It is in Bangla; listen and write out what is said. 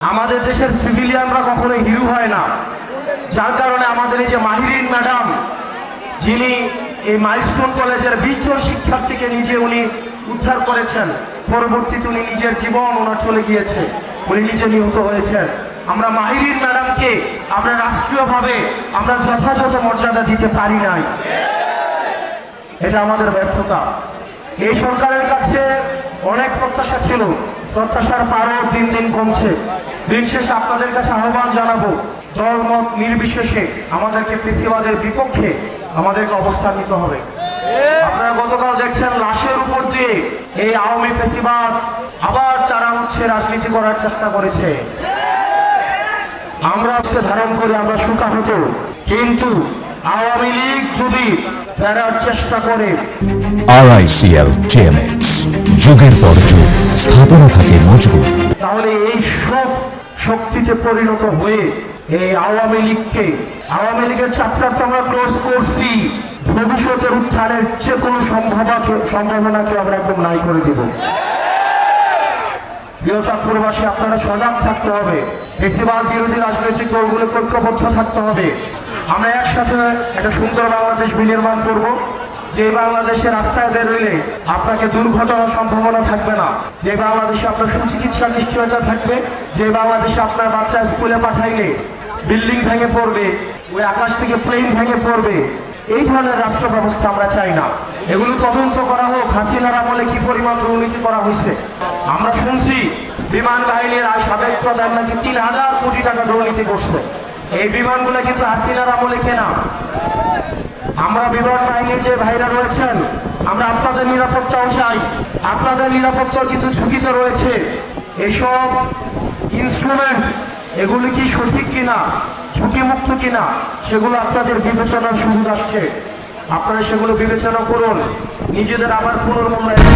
আমাদের দেশের সিভিলিয়ানরা কখনো হিরো হয় না। যার কারণে আমাদের এই যে মাহিরিন ম্যাডাম, যিনি এই মাইলস্টোন কলেজের বিশ জন শিক্ষার্থীকে নিজে উনি উদ্ধার করেছেন, পরবর্তীতে উনি নিজের জীবন ওনার চলে গিয়েছে, উনি নিজে নিহত হয়েছেন। আমরা মাহিরিন ম্যাডামকে আমরা রাষ্ট্রীয়ভাবে আমরা যথাযথ মর্যাদা দিতে পারি নাই। এটা আমাদের ব্যর্থতা। এই সরকারের কাছে অনেক প্রত্যাশা ছিল। প্রত্যাশার পারও দিন দিন কমছে। দিন শেষে আপনাদের কাছে আহ্বান জানাব দল মত নির্বিশেষে আমাদেরকে ফেসিবাদের বিপক্ষে আমাদেরকে অবস্থান নিতে হবে। আপনারা গতকাল দেখছেন লাশের উপর দিয়ে এই আওয়ামী ফেসিবাদ আবার তারা হচ্ছে রাজনীতি করার চেষ্টা করেছে। আমরা আজকে ধারণ করে আমরা সুখা হতো কিন্তু আওয়ামী লীগ যদি ফেরার চেষ্টা করে। আরআইসিএল টিএমএক্স যুগের পর যুগ স্থাপনা থাকে মজবুত। তাহলে এই শক্তিতে পরিণত হয়ে এই আওয়ামী লীগকে, আওয়ামী লীগের চ্যাপ্টার তো আমরা ক্লোজ করছি, ভবিষ্যতের উত্থানের যে কোনো সম্ভাবনাকে সম্ভাবনাকে আমরা একদম নাই করে দিব। প্রিয় চাঁদপুরবাসী, আপনারা সজাগ থাকতে হবে। বেশিরভাগ বিরোধী রাজনৈতিক দলগুলোকে ঐক্যবদ্ধ থাকতে হবে। আমরা একসাথে একটা সুন্দর বাংলাদেশ বিনির্মাণ করব। যে বাংলাদেশে রাস্তায় বেরোইলে আপনাকে দুর্ঘটনার সম্ভাবনা থাকবে না। যে বাংলাদেশে আপনার সুচিকিৎসা নিশ্চয়তা থাকবে, যে বাংলাদেশে আপনার বাচ্চা স্কুলে পাঠাইলে বিল্ডিং ভেঙে পড়বে, ওই আকাশ থেকে প্লেন ভেঙে পড়বে, এই ধরনের রাষ্ট্র ব্যবস্থা আমরা চাই না। এগুলো তদন্ত করা হোক, হাসিনার আমলে কি পরিমাণ দুর্নীতি করা হয়েছে আমরা শুনছি বিমান বাহিনীর সাবেক প্রধান নাকি তিন হাজার কোটি টাকা দুর্নীতি করছে। এই বিমানগুলো কিন্তু হাসিনার আমলে কেনা। আমরা বিমান বাহিনীর যে ভাইরা রয়েছেন, আমরা আপনাদের নিরাপত্তাও চাই। আপনাদের নিরাপত্তা কিন্তু ঝুঁকিতে রয়েছে। এসব ইনস্ট্রুমেন্ট এগুলি কি সঠিক কিনা, ঝুঁকিমুক্ত কিনা, সেগুলো আপনাদের বিবেচনা সুযোগ আসছে আপনারা সেগুলো বিবেচনা করুন। নিজেদের আবার পুনর্মূল্যায়ন